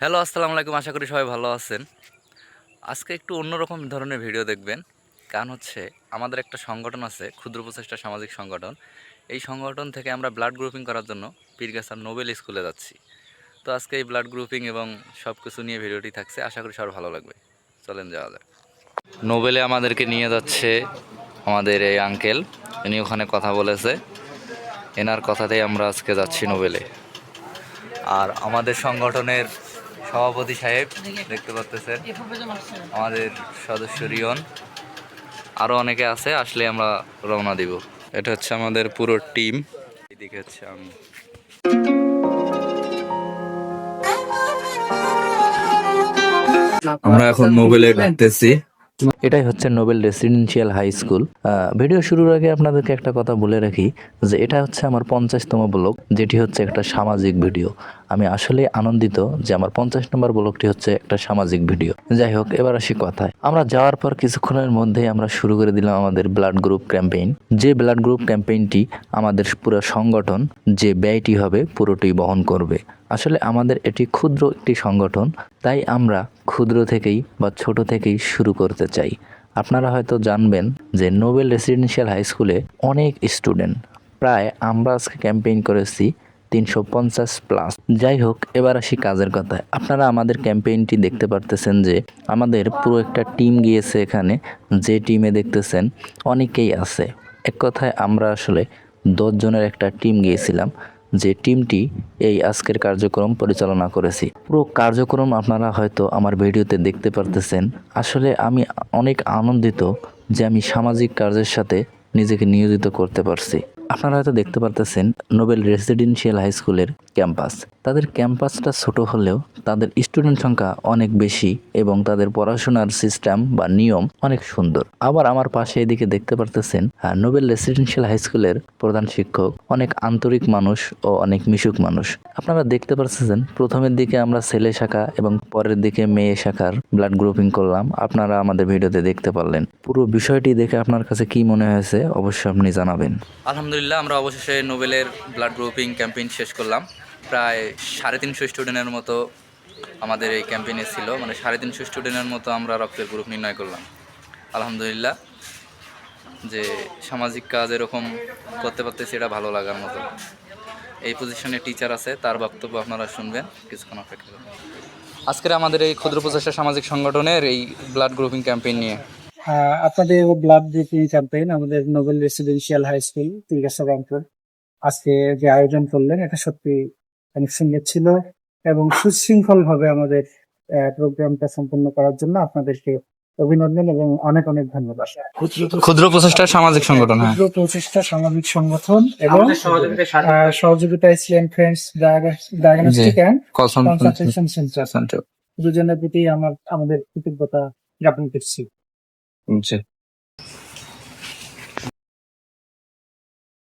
Hello, আসসালামু আলাইকুম, আশা করি সবাই ভালো আছেন। আজকে একটু অন্যরকম ধরনের ভিডিও দেখবেন। কারণ হচ্ছে আমাদের একটা সংগঠন আছে, ক্ষুদ্র প্রচেষ্টা সামাজিক সংগঠন। এই সংগঠন থেকে আমরা ব্লাড গ্রুপিং করার জন্য পীরগাছার নোবেল স্কুলে যাচ্ছি। তো আজকে এই ব্লাড গ্রুপিং এবং সব কিছু নিয়ে ভিডিওটি থাকছে, আশা করি সবার ভালো লাগবে। চলেন, যাওয়া যাক। নোবেলে আমাদেরকে নিয়ে যাচ্ছে আমাদের এই আঙ্কেল উনি ওখানে কথা বলেছে। এনার কথাতেই আমরা আজকে যাচ্ছি নোবেলে। আর আমাদের সংগঠনের সভাপতি সাহেব দেখতে পাচ্ছেন আমাদের সদস্য রিয়ন। আরও অনেকে আছে আসলে আমরা রওনা দিব। এটা হচ্ছে আমাদের পুরো টিম। এদিকে হচ্ছে আমি। আমরা এখন মোবাইলে ঘুরতেছি এটাই হচ্ছে Noble residential high school video শুরুর আগে আপনাদেরকে একটা কথা বলে রাখি যে এটা হচ্ছে আমার পঞ্চাশতম ব্লগ, যেটি হচ্ছে একটা সামাজিক ভিডিও। আমি আসলে আনন্দিত যে আমার পঞ্চাশ নম্বর ব্লগটি হচ্ছে একটা সামাজিক ভিডিও। যাই হোক, এবার আসি কথায়। আমরা যাওয়ার পর কিছুক্ষণের মধ্যেই আমরা শুরু করে দিলাম আমাদের ব্লাড গ্রুপ ক্যাম্পেইন। যে ব্লাড গ্রুপ ক্যাম্পেইনটি আমাদের পুরো সংগঠন, যে ব্যয়টি হবে পুরোটি বহন করবে। আসলে আমাদের এটি ক্ষুদ্র একটি সংগঠন, তাই আমরা ক্ষুদ্র থেকেই বা ছোট থেকেই শুরু করতে চাই। আপনারা হয়তো জানবেন যে নোবেল রেসিডেন্সিয়াল হাই স্কুলে অনেক স্টুডেন্ট। প্রায় আমরা আজকে ক্যাম্পেইন করেছি তিনশো পঞ্চাশ প্লাস। যাই হোক, এবার আসি কাজের কথায়। আপনারা আমাদের ক্যাম্পেইনটি দেখতে পারতেছেন যে আমাদের পুরো একটা টিম গিয়েছে এখানে, যে টিমে দেখতেছেন, অনেকেই আছে। এক কথায় আমরা আসলে দশজনের একটা টিম গিয়েছিলাম। যে টিমটি এই আজকের কার্যক্রম পরিচালনা করেছি। পুরো কার্যক্রম আপনারা হয়তো আমার ভিডিওতে দেখতে পারতেছেন। আসলে আমি অনেক আনন্দিত যে আমি সামাজিক কাজের সাথে নিজেকে নিয়োজিত করতে পারছি। আপনারা হয়তো দেখতে পারতেছেন নোবেল রেসিডেন্সিয়াল হাই স্কুলের ক্যাম্পাস। তাদের ক্যাম্পাসটা ছোট হলেও তাদের স্টুডেন্ট সংখ্যা অনেক বেশি এবং তাদের পড়াশোনার সিস্টেম বা নিয়ম অনেক সুন্দর। আবার আমার পাশে এদিকে দেখতে পারতেছেন নোবেল রেসিডেন্সিয়াল হাই স্কুলের প্রধান শিক্ষক, অনেক আন্তরিক মানুষ ও অনেক মিশুক মানুষ। আপনারা দেখতে পারতেছেন, প্রথমের দিকে আমরা ছেলে শাখা এবং পরের দিকে মেয়ে শাখার ব্লাড গ্রুপিং করলাম। আপনারা আমাদের ভিডিওতে দেখতে পারলেন। পুরো বিষয়টি দেখে আপনার কাছে কি মনে হয়েছে, অবশ্যই আপনি জানাবেন। আলহামদুলিল্লাহ আমরা অবশেষে নোবেলের ব্লাড গ্রুপিং ক্যাম্পেইন শেষ করলাম। প্রায় সাড়ে তিনশো স্টুডেন্টের মতো আমাদের এই ক্যাম্পেইনে ছিল। মানে সাড়ে তিনশো স্টুডেন্টের মতো আমরা রক্তের গ্রুপ নির্ণয় করলাম। আলহামদুলিল্লাহ, যে সামাজিক কাজ এরকম করতে পারতেছি, এটা ভালো লাগার মতো। এই পজিশনে টিচার আছে, তার বক্তব্য আপনারা শুনবেন। কিছুক্ষণ অপেক্ষা করুন। আজকের আমাদের এই ক্ষুদ্র প্রচেষ্টা সামাজিক সংগঠনের এই ব্লাড গ্রুপিং ক্যাম্পেইন নিয়ে। আপনাদের ব্লাড গ্রুপিং ক্যাম্পেইন আমাদের Noble residential high school Tilgachha ব্যাংকের আজকে যে আয়োজন করলেন এটা সত্যি অনেক সুন্দর ছিল এবং সুশৃঙ্খল ভাবে আমাদের প্রোগ্রামটা সম্পন্ন করার জন্য আপনাদেরকে অভিনন্দন এবং অনেক অনেক ধন্যবাদ। ক্ষুদ্র প্রচেষ্টা সামাজিক সংগঠন হ্যাঁ। ক্ষুদ্র প্রচেষ্টা সামাজিক সংগঠন এবং সহযোগিতা Islam friends diagnostic and consultation centre দুজনের প্রতি আমার আমাদের কৃতজ্ঞতা জ্ঞাপন করছি। 嗯，是。